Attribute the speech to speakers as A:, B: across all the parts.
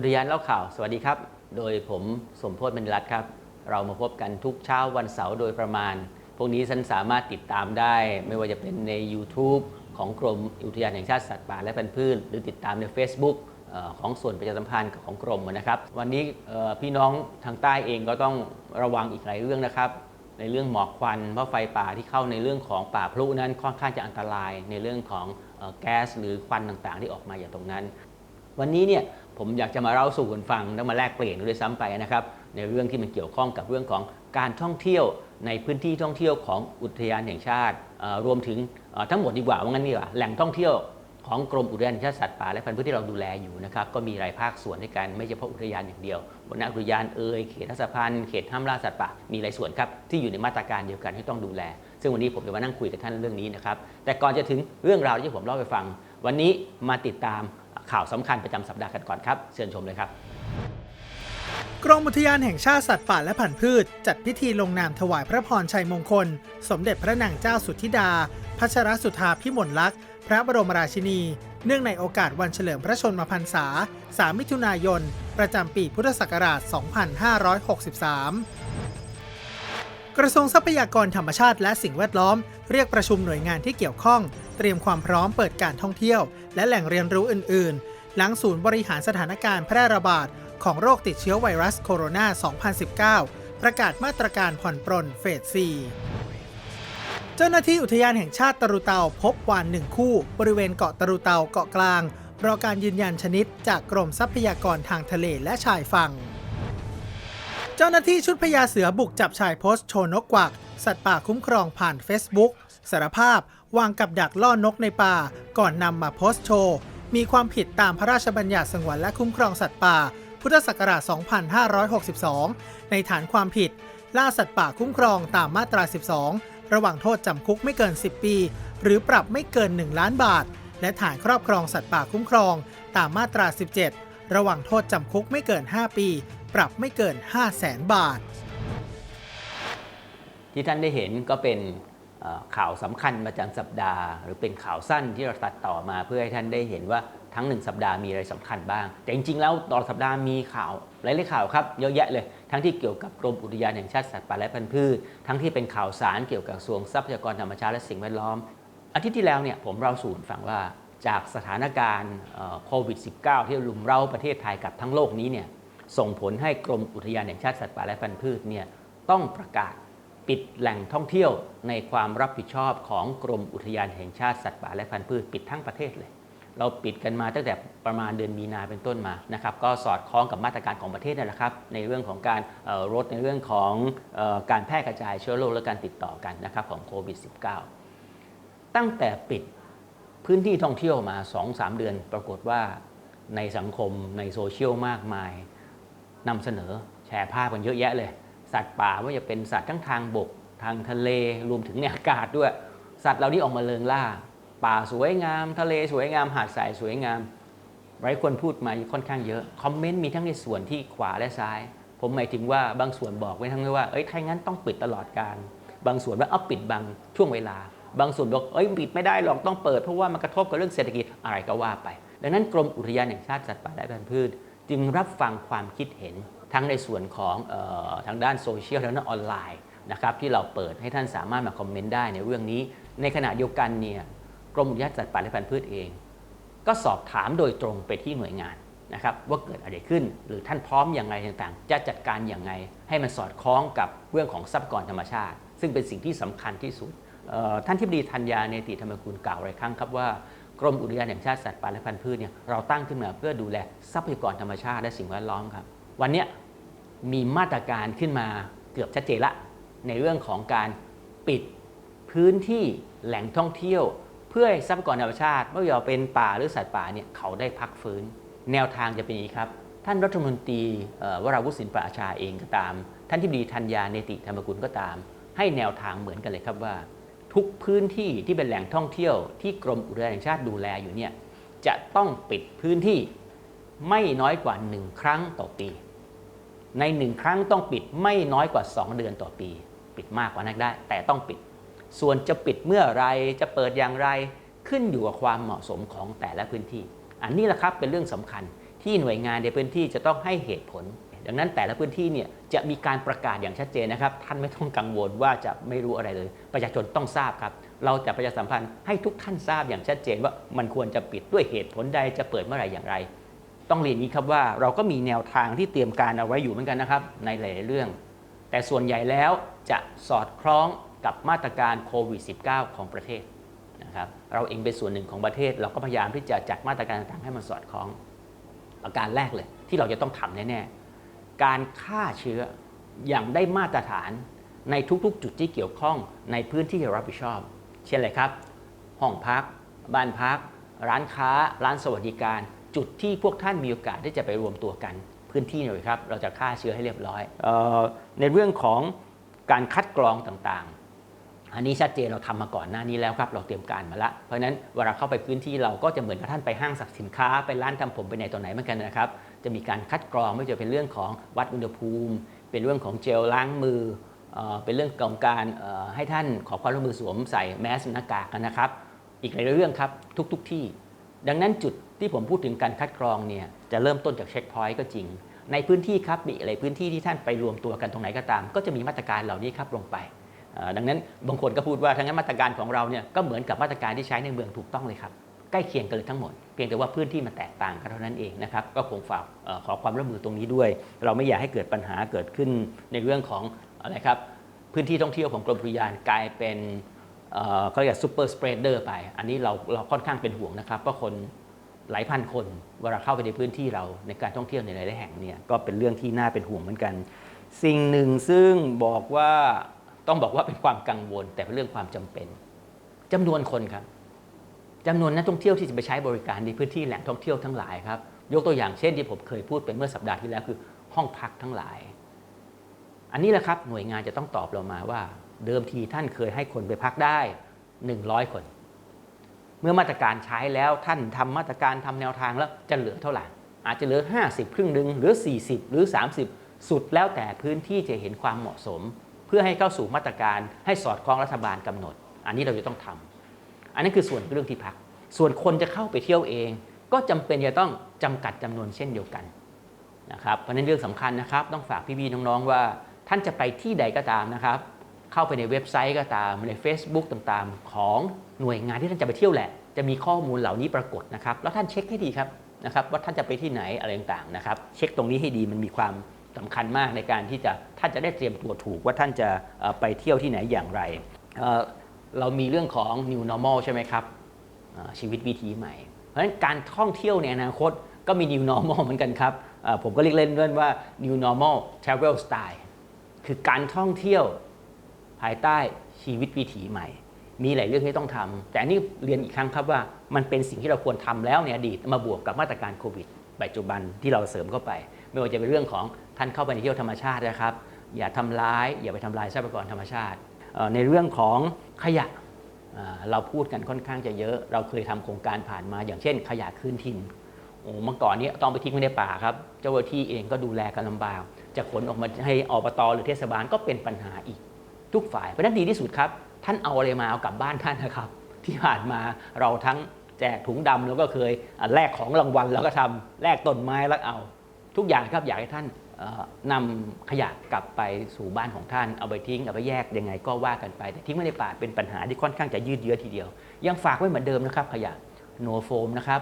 A: อุทยานเล่าข่าว สวัสดีครับ โดยผมสมโพธิบรรณรัตน์ครับ เรามาพบกันทุกเช้าวันเสาร์โดยประมาณ พวกนี้ท่านสามารถติดตามได้ ไม่ว่าจะเป็นใน YouTube ของกรมอุทยานแห่งชาติสัตว์ป่าและพันธุ์พืชหรือติดตามใน Facebook ของส่วนประชาสัมพันธ์ของกรมนะครับ วันนี้พี่น้องทางใต้เองก็ต้องระวังอีกหลายเรื่องนะครับ ในเรื่องหมอกควันเพราะไฟป่าที่เข้าในเรื่องของป่าพลุนั้นค่อนข้างจะอันตรายในเรื่องของแก๊สหรือควันต่างๆ ที่ออกมาอย่างตรงนั้น วันนี้เนี่ยผมอยากจะมาเล่าสู่กันฟังและมาแลกเปลี่ยนกันด้วยซ้ำไปนะครับในเรื่องที่มันเกี่ยวข้องกับเรื่องของการท่องเที่ยวในพื้นที่ท่องเที่ยวของอุทยานแห่งชาติรวมถึงทั้งหมดดีกว่าว่างั้นดีกว่าแหล่งท่องเที่ยวของกรมอุทยานแห่งชาติสัตว์ป่าและพันธุ์พืชที่เราดูแลอยู่นะครับก็มีหลายภาคส่วนด้วยกันไม่เฉพาะอุทยานอย่างเดียวบนอุทยานเอ่ยเขตทัศพันธ์เขตห้ามล่าสัตว์ป่ามีหลายส่วนครับที่อยู่ในมาตรการเดียวกันที่ต้องดูแล ซึ่งวันนี้ผมจะมานั่งคุยกับท่านเรื่องนี้นะครับแต่ก่อนจะถึงเรื่องราวที่ผมเล่าไปฟัง วันนี้มาติดตาม ข่าวสำคัญประจำสัปดาห์กันก่อนครับ เชิญชมเลยครับ
B: กรมอุทยานแห่งชาติสัตว์ป่าและพันธุ์พืช จัดพิธีลงนามถวายพระพรชัยมงคล สมเด็จพระนางเจ้าสุทธิดา พัชรสุธาพิมลลักษณ์ พระบรมราชินี เนื่องในโอกาสวันเฉลิมพระชนมพรรษา 3 มิถุนายน ประจำปีพุทธศักราช 2563 กระทรวงทรัพยากรธรรมชาติและสิ่งแวดล้อม เรียกประชุมหน่วยงานที่เกี่ยวข้อง เตรียมความพร้อมเปิดการท่องเที่ยว และแหล่งเรียนรู้อื่น ๆ หลังศูนย์บริหารสถานการณ์แพร่ระบาดของโรคติดเชื้อไวรัสโคโรนา 2019 ประกาศมาตรการผ่อนปรนเฟส 4 เจ้าหน้าที่อุทยานแห่งชาติตรุเตาพบวานหนึ่งคู่ บริเวณเกาะตรุเตาเกาะกลาง รอการยืนยันชนิดจากกรมทรัพยากรทางทะเลและชายฝั่ง เจ้าหน้าที่ชุดพญาเสือบุกจับชายโพสต์โชว์นกกวัก สัตว์ป่าคุ้มครองผ่าน Facebook สารภาพ วางกับดักล่อนกในป่า ก่อนนำมาโพสต์โชว์ มีความผิดตามพระราชบัญญัติสงวนและคุ้มครองสัตว์ป่า พุทธศักราช 2562 ในฐานความผิด ล่าสัตว์ป่าคุ้มครองตามมาตรา 12 ระหว่างโทษจำคุกไม่เกิน 10 ปี หรือปรับไม่เกิน 1 ล้านบาท และฐานครอบครองสัตว์ป่าคุ้มครอง ตามมาตรา 17 ระหว่างโทษจำคุกไม่เกิน 5 ปี ปรับไม่เกิน 5 0 0แสนบาท
A: ที่ท่านได้เห็นก็เป็น ข่าวสำคัญประจำสัปดาห์ หรือเป็นข่าวสั้นที่เราตัดต่อมาเพื่อให้ท่านได้เห็นว่าทั้งหนึ่งสัปดาห์มีอะไรสำคัญบ้าง แต่จริงๆ แล้วตลอดสัปดาห์มีข่าวหลายๆข่าวครับเยอะแยะเลย ทั้งที่เกี่ยวกับกรมอุทยานแห่งชาติสัตว์ป่าและพันธุ์พืช ทั้งที่เป็นข่าวสารเกี่ยวกับกระทรวงทรัพยากรธรรมชาติและสิ่งแวดล้อม อาทิตย์ที่แล้วเนี่ยผมเราสู่ฟังว่าจากสถานการณ์โควิด -19 ที่ลุมเร้าประเทศไทยกับทั้งโลกนี้เนี่ยส่งผลให้กรมอุทยานแห่งชาติสัตว์ป่าและพันธุ์พืชเนี่ยต้องประกาศ ปิดแหล่งท่องเที่ยวในความรับผิดชอบของกรมอุทยานแห่งชาติสัตว์ป่าและพันธุ์พืชปิดทั้งประเทศเลย เราปิดกันมาตั้งแต่ประมาณเดือนมีนาเป็นต้นมานะครับก็สอดคล้องกับมาตรการของประเทศนั่นแหละครับในเรื่องของการลดในเรื่องของออการแพร่กระจายเชื้อโรคและการติดต่อกันนะครับของโควิด -19 ตั้งแต่ปิดพื้นที่ท่องเที่ยวมา 2-3 เดือน ปรากฏว่าในสังคมในโซเชียลมากมายนำเสนอแชร์ภาพกันเยอะแยะเลย สัตว์ป่าว่าจะเป็นสัตว์ทั้งทางบก ทางทะเลรวมถึงในอากาศด้วย สัตว์เหล่านี้ออกมาเริงล่า ป่าสวยงาม ทะเลสวยงาม หาดทรายสวยงามหลายคนพูดมาค่อนข้างเยอะ คอมเมนต์มีทั้งในส่วนที่ขวาและซ้าย ผมหมายถึงว่าบางส่วนบอกไว้ทั้งว่าเอ้ยถ้างั้นต้องปิดตลอดการ บางส่วนว่าเอาปิดบางช่วงเวลา บางส่วนบอกเอ้ยปิดไม่ได้หรอกต้องเปิดเพราะว่ามันกระทบกับเรื่องเศรษฐกิจอะไรก็ว่าไป ดังนั้นกรมอุทยานแห่งชาติสัตว์ป่าและพันธุ์พืช จึงรับฟังความคิดเห็น ทั้งในส่วนของออทางด้านโซเชียลทางด้านออนไลน์นะครับที่เราเปิดให้ท่านสามารถมาคอมเมนต์ได้ในเรื่องนี้ ในขณะเดียวกันเนี่ยกรมอุทยานสัตว์ป่าและพันธุ์พืชเอง ก็สอบถามโดยตรงไปที่หน่วยงานนะครับว่าเกิดอะไรขึ้นหรือท่านพร้อมอย่างไรต่างๆ จะจัดการอย่างไรให้มันสอดคล้องกับเรื่องของทรัพยากรธรรมชาติ ซึ่งเป็นสิ่งที่สำคัญที่สุดท่านทิบดีธัญญาเนติธรรมกุลกล่าวหลายครั้งครับว่ากรมอุทยานแห่งชาติสัตว์ป่าและพันธุ์พืชเนี่ยเราตั้งขึ้นมาเพื่อดูแลทรัพยากรธรรมชาติและสิ่งแวดล้อมครับ วันนี้ มีมาตรการขึ้นมาเกือบชัดเจนละ ในเรื่องของการปิดพื้นที่แหล่งท่องเที่ยว เพื่อให้ทรัพยากรธรรมชาติไม่ว่าจะเป็นป่าหรือสัตว์ป่าเนี่ยเขาได้พักฟื้น แนวทางจะเป็นอย่างนี้ครับ ท่านรัฐมนตรีวราวุฒิศิลปอาชาเองก็ตาม ท่านที่ดีธัญญาเนติธรรมกุลก็ตาม ให้แนวทางเหมือนกันเลยครับว่า ทุกพื้นที่ที่เป็นแหล่งท่องเที่ยวที่กรมอุทยานแห่งชาติดูแลอยู่เนี่ยจะต้องปิดพื้นที่ไม่น้อยกว่า 1 ครั้งต่อปี ในหนึ่งครั้งต้องปิดไม่น้อยกว่า 2 เดือนต่อปี ปิดมากกว่านั้นได้ แต่ต้องปิด ส่วนจะปิดเมื่อไรจะเปิดอย่างไรขึ้นอยู่กับความเหมาะสมของแต่ละพื้นที่ อันนี้แหละครับเป็นเรื่องสำคัญที่หน่วยงานในพื้นที่จะต้องให้เหตุผล ดังนั้นแต่ละพื้นที่เนี่ยจะมีการประกาศอย่างชัดเจนนะครับ ท่านไม่ต้องกังวลว่าจะไม่รู้อะไรเลย ประชาชนต้องทราบครับ เราจะประชาสัมพันธ์ให้ทุกท่านทราบอย่างชัดเจนว่ามันควรจะปิดด้วยเหตุผลใดจะเปิดเมื่อไหร่อย่างไร ต้องเรียนนี้ครับว่าเราก็มีแนวทางที่เตรียมการเอาไว้อยู่เหมือนกันนะครับ ในหลายๆเรื่อง แต่ส่วนใหญ่แล้วจะสอดคล้องกับมาตรการโควิด -19 ของประเทศนะครับเราเองเป็นส่วนหนึ่งของประเทศ เราก็พยายามที่จะจัดมาตรการต่างๆให้มันสอดคล้องประการแรกเลย ที่เราจะต้องทำแน่ๆการฆ่าเชื้ออย่างได้มาตรฐานในทุกๆ จุดที่เกี่ยวข้องในพื้นที่รับผิดชอบ เช่นอะไรครับ ห้องพัก บ้านพัก ร้านค้า ร้านสวัสดิการ จุดที่พวกท่านมีโอกาสที่จะไปรวมตัวกันพื้นที่หน่อยครับ เราจะฆ่าเชื้อให้เรียบร้อยออในเรื่องของการคัดกรองต่างๆ อันนี้ชัดเจนเราทำมาก่อนหน้านี้แล้วครับ เราเตรียมการมาละ เพราะฉะนั้นเวลาเข้าไปพื้นที่เราก็จะเหมือนกับท่านไปห้างสรรพสินค้าไปร้านทำผมไปไหนต่อไหนเหมือนกันนะครับ จะมีการคัดกรองไม่ว่าจะเป็นเรื่องของวัดอุณหภูมิ เป็นเรื่องของเจลล้างมือเป็นเรื่องของการให้ท่านขอความร่วมมือสวมใส่แมสหน้ากากกันนะครับ อีกหลายเรื่องครับทุกๆทที่ ดังนั้นจุด ที่ผมพูดถึงการคัดกรองเนี่ยจะเริ่มต้นจากเช็คพอยต์ก็จริง ในพื้นที่ครับมีอะไรพื้นที่ที่ท่านไปรวมตัวกันตรงไหนก็ตาม ก็จะมีมาตรการเหล่านี้ครับลงไป ดังนั้นบางคนก็พูดว่าทั้งนั้นมาตรการของเราเนี่ยก็เหมือนกับมาตรการที่ใช้ในเมืองถูกต้องเลยครับใกล้เคียงกันเลยทั้งหมด เพียงแต่ว่าพื้นที่มันแตกต่างกันเท่านั้นเองนะครับก็คงฝากขอความร่วมมือตรงนี้ด้วย เราไม่อยากให้เกิดปัญหาเกิดขึ้นในเรื่องของอะไรครับพื้นที่ท่องเที่ยวของกรมอุทยานกลายเป็นเอ่อเขาเรียกซูเปอร์สเปรดเดอร์ไป อันนี้เราเราค่อนข้างเป็นห่วงนะครับเพราะคน หลายพันคนเวลาเข้าไปในพื้นที่เราในการท่องเที่ยวในหลายแห่งเนี่ยก็เป็นเรื่องที่น่าเป็นห่วงเหมือนกัน สิ่งหนึ่งซึ่งบอกว่าต้องบอกว่าเป็นความกังวล แต่เป็นเรื่องความจำเป็นจำนวนคนครับจำนวนนักท่องเที่ยวที่จะไปใช้บริการในพื้นที่แหล่งท่องเที่ยวทั้งหลายครับยกตัวอย่างเช่นที่ผมเคยพูดไปเมื่อสัปดาห์ที่แล้วคือห้องพักทั้งหลาย อันนี้แหละครับหน่วยงานจะต้องตอบเรามาว่า เดิมทีท่านเคยให้คนไปพักได้ 100 คน เมื่อมาตรการใช้แล้วท่านทำมาตรการทำแนวทางแล้วจะเหลือเท่าไหร่ อาจจะเหลือ 50 ครึ่งหนึ่งหรือ 40 หรือ 30 สุดแล้วแต่พื้นที่จะเห็นความเหมาะสม เพื่อให้เข้าสู่มาตรการให้สอดคล้องรัฐบาลกำหนด อันนี้เราจะต้องทำอันนี้คือส่วนเรื่องที่พัก ส่วนคนจะเข้าไปเที่ยวเอง ก็จำเป็นจะต้องจำกัดจำนวนเช่นเดียวกันนะครับเพราะนั้นเรื่องสำคัญนะครับ ต้องฝากพี่ๆน้องๆว่า ท่านจะไปที่ใดก็ตามนะครับ เข้าไปในเว็บไซต์ก็ตามใน Facebook ต่างๆ ของหน่วยงานที่ท่านจะไปเที่ยวแหละ จะมีข้อมูลเหล่านี้ปรากฏนะครับ แล้วท่านเช็คให้ดีครับนะครับว่าท่านจะไปที่ไหนอะไรต่างๆนะครับ เช็คตรงนี้ให้ดีมันมีความสำคัญมากในการที่จะท่านจะได้เตรียมตัวถูกว่าท่านจะไปเที่ยวที่ไหนอย่างไร เรามีเรื่องของ new normal ใช่ไหมครับชีวิตวิถีใหม่ เพราะฉะนั้นการท่องเที่ยวในอนาคตก็มี new normal เหมือนกันครับผมก็เรียกเล่นด้วยว่า new normal travel style คือการท่องเที่ยว ภายใต้ชีวิตวิถีใหม่ มีหลายเรื่องที่ต้องทำแต่อันนี่เรียนอีกครั้งครับว่ามันเป็นสิ่งที่เราควรทำแล้วในอดีตมาบวกกับมาตรการโควิดปัจจุบันที่เราเสริมเข้าไป ไม่ว่าจะเป็นเรื่องของท่านเข้าไปในเที่ยวธรรมชาตินะครับ อย่าทำร้าย อย่าไปทำลายทรัพยากรธรรมชาติ ในเรื่องของขยะเราพูดกันค่อนข้างจะเยอะ เราเคยทำโครงการผ่านมา อย่างเช่น ขยะคืนถิ่นโอ้เมื่อก่อนนี้ต้องไปทิ้งไว้ในป่าครับ เจ้าหน้าที่เองก็ดูแลกันลำบากจะขนออกมาให้อบตหรือเทศบาลก็เป็นปัญหาอีก ทุกฝ่ายเพราะนั้นดีที่สุดครับ ท่านเอาอะไรมาเอากลับบ้านท่านนะครับ ที่ผ่านมาเราทั้งแจกถุงดำแล้วก็เคยแลกของรางวัลแล้วก็ทำแลกต้นไม้แล้วเอา ทุกอย่างครับอยากให้ท่านเอ่อนำขยะกลับไปสู่บ้านของท่านเอาไปทิ้งเอาไปแยกยังไงก็ว่ากันไป แต่ทิ้งไว้ในป่าเป็นปัญหาที่ค่อนข้างจะยืดเยื้อทีเดียว ยังฝากไว้เหมือนเดิมนะครับ ขยะโนโฟมนะครับ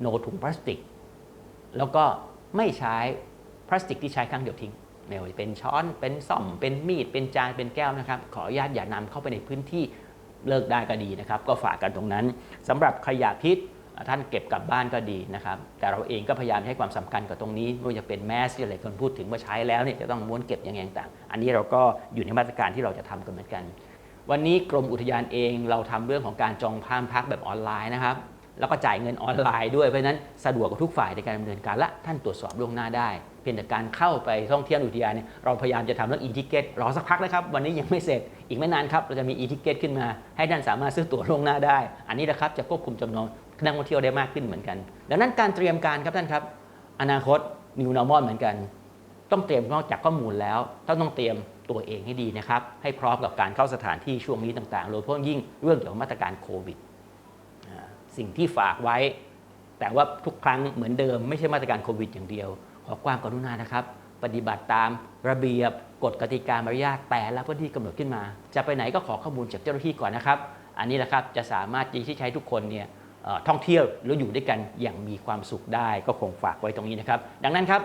A: โนถุงพลาสติก แล้วก็ไม่ใช้พลาสติกที่ใช้ครั้งเดียวทิ้ง ไม่ว่าจะเป็นช้อนเป็นซ่อมเป็นมีดเป็นจานเป็นแก้วนะครับ ขออนุญาตอย่านำเข้าไปในพื้นที่เลิกได้ก็ดีนะครับ ก็ฝากกันตรงนั้นสำหรับขยะพิษท่านเก็บกลับบ้านก็ดีนะครับ แต่เราเองก็พยายามให้ความสำคัญกับตรงนี้ไม่ว่าจะเป็นแมสที่หลายคนพูดถึงว่าใช้แล้วเนี่ยจะต้องม้วนเก็บยังไงต่างๆอันนี้เราก็อยู่ในมาตรการที่เราจะทำกันเหมือนกัน วันนี้กรมอุทยานเองเราทำเรื่องของการจองพามพักแบบออนไลน์นะครับ แล้วก็จ่ายเงินออนไลน์ด้วยเพราะฉะนั้นสะดวกกับทุกฝ่ายในการดำเนินการและท่านตรวจสอบล่วงหน้าได้ เพียงแต่การเข้าไปท่องเที่ยวอุทยานเนี่ยเราพยายามจะทำเรื่อง e-ticket รอสักพักนะครับ วันนี้ยังไม่เสร็จอีกไม่นานครับเราจะมี e-ticket ขึ้นมา ให้ท่านสามารถซื้อตั๋วล่วงหน้าได้ อันนี้นะครับจะควบคุมจำนวนนักท่องเที่ยวได้มากขึ้นเหมือนกัน ดังนั้นการเตรียมการครับท่านครับ อนาคต new normal เหมือนกัน ต้องเตรียมนอกจากข้อมูลแล้ว ต้องต้องเตรียมตัวเองให้ดีนะครับให้พร้อมกับการเข้าสถานที่ช่วงนี้ต่างๆโดยเฉพาะยิ่งเรื่องเกี่ยวกับมาตรการโควิดสิ่งที่ฝากไว้ แต่ว่าทุกครั้งเหมือนเดิมไม่ใช่มาตรการโควิดอย่างเดียว ขอความกรุณานะครับ ปฏิบัติตามระเบียบกฎกติกามารยาทแต่ละพื้นที่กำหนดขึ้นมา จะไปไหนก็ขอข้อมูลจากเจ้าหน้าที่ก่อนนะครับ อันนี้แหละครับจะสามารถที่ใช้ทุกคนเนี่ยท่องเที่ยวแล้วอยู่ด้วยกันอย่างมีความสุขได้ก็คงฝากไว้ตรงนี้นะครับ ดังนั้นครับ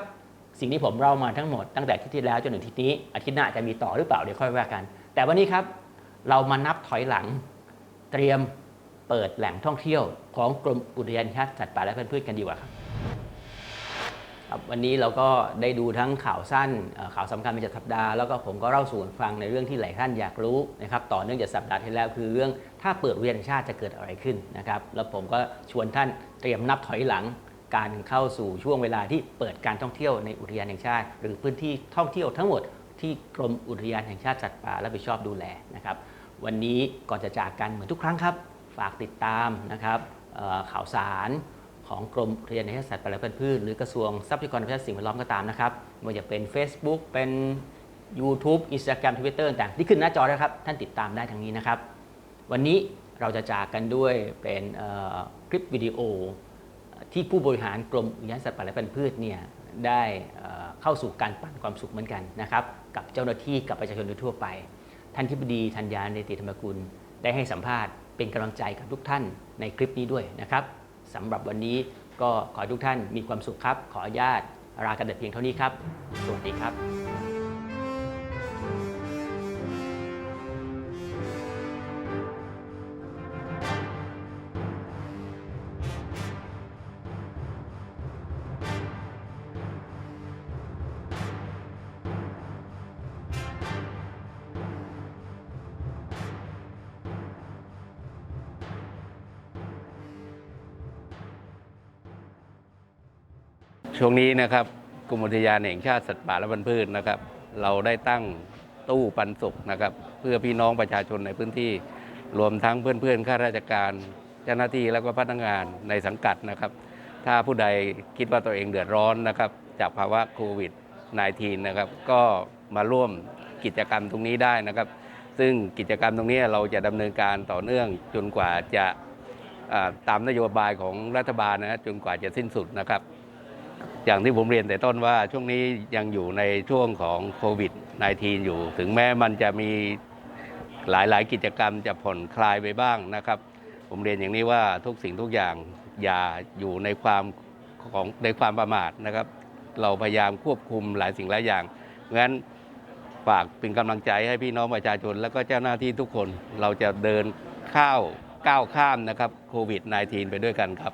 A: สิ่งที่ผมเล่ามาทั้งหมดตั้งแต่อาที่ที่แล้วจนถึงที่นี้อาทิตย์หน้าจะมีต่อหรือเปล่าเดี๋ยวค่อยว่ากัน แต่วันนี้ครับเรามานับถอยหลัง เตรียมเปิดแหล่งท่องเที่ยวของกรมอุทยานแห่งชาติสัตว์ป่าและพันธุ์พืชกันดีกว่าครับ ครับวันนี้เราก็ได้ดูทั้งข่าวสั้นข่าวสำคัญประจำสัปดาห์แล้วก็ผมก็เล่าสู่กันฟังในเรื่องที่หลายท่านอยากรู้นะครับต่อเนื่องจากสัปดาห์ที่แล้วคือเรื่องถ้าเปิดอุทยานแห่งชาติจะเกิดอะไรขึ้นนะครับแล้วผมก็ชวนท่านเตรียมนับถอยหลังการเข้าสู่ช่วงเวลาที่เปิดการท่องเที่ยวในอุทยานแห่งชาติ หรือพื้นที่ท่องเที่ยวทั้งหมดที่กรมอุทยานแห่งชาติสัตว์ป่ารับผิดชอบดูแลนะครับวันนี้ก่อนจะจากกันเหมือนทุกครั้งครับ ฝากติดตามนะครับข่าวสาร ของกรมอุทยานแห่งชาติสัตว์ป่าและพันธุ์พืชหรือกระทรวงทรัพยากรธรรมชาติสิ่งแวดล้อมก็ตามนะครับไม่ว่าจะเป็น Facebook เป็น YouTube Instagram Twitter ต่างๆที่ขึ้นหน้าจอนะครับ ท่านติดตามได้ทางนี้นะครับ วันนี้เราจะจากกันด้วยเป็นคลิปวิดีโอ ที่ผู้บริหารกรมอุทยานสัตว์ป่าและพันธุ์พืชเนี่ยได้เอ่อเข้าสู่การปั่นความสุขเหมือนกันนะครับ กับเจ้าหน้าที่กับประชาชนโดยทั่วไป ท่านทิบดีธัญญาเนติธรรมกุลได้ให้สัมภาษณ์เป็นกำลังใจกับทุกท่านในคลิปนี้ด้วยนะครับ สำหรับวันนี้ก็ขอให้ทุกท่านมีความสุขครับ ขออนุญาตลากันแต่เพียงเท่านี้ครับ สวัสดีครับ
C: ช่วงนี้นะครับกรมอุทยานแห่งชาติสัตว์ป่าและพันธุ์พืชนะครับ เราได้ตั้งตู้ปันสุขนะครับ เพื่อพี่น้องประชาชนในพื้นที่ รวมทั้งเพื่อนๆข้าราชการ เจ้าหน้าที่แล้วก็พนักงานในสังกัดนะครับ ถ้าผู้ใดคิดว่าตัวเองเดือดร้อนนะครับ จากภาวะโควิด -19 นะครับ ก็มาร่วมกิจกรรมตรงนี้ได้นะครับ ซึ่งกิจกรรมตรงนี้เราจะดำเนินการต่อเนื่องจนกว่าจะตามนโยบายของรัฐบาลนะจนกว่าจะสิ้นสุดนะครับ อย่างที่ผมเรียนแต่ต้นว่าช่วงนี้ยังอยู่ในช่วงของโควิด -19 อยู่ ถึงแม้มันจะมีหลาย ๆ กิจกรรมจะผ่อนคลายไปบ้างนะครับ ผมเรียนอย่างนี้ว่าทุกสิ่งทุกอย่างอย่าอยู่ในความของในความประมาทนะครับ เราพยายามควบคุมหลายสิ่งหลายอย่างงั้นฝากเป็นกำลังใจให้พี่น้องประชาชน และก็เจ้าหน้าที่ทุกคนเราจะเดินข้าวก้าวข้ามนะครับโควิด -19 ไปด้วยกันครับ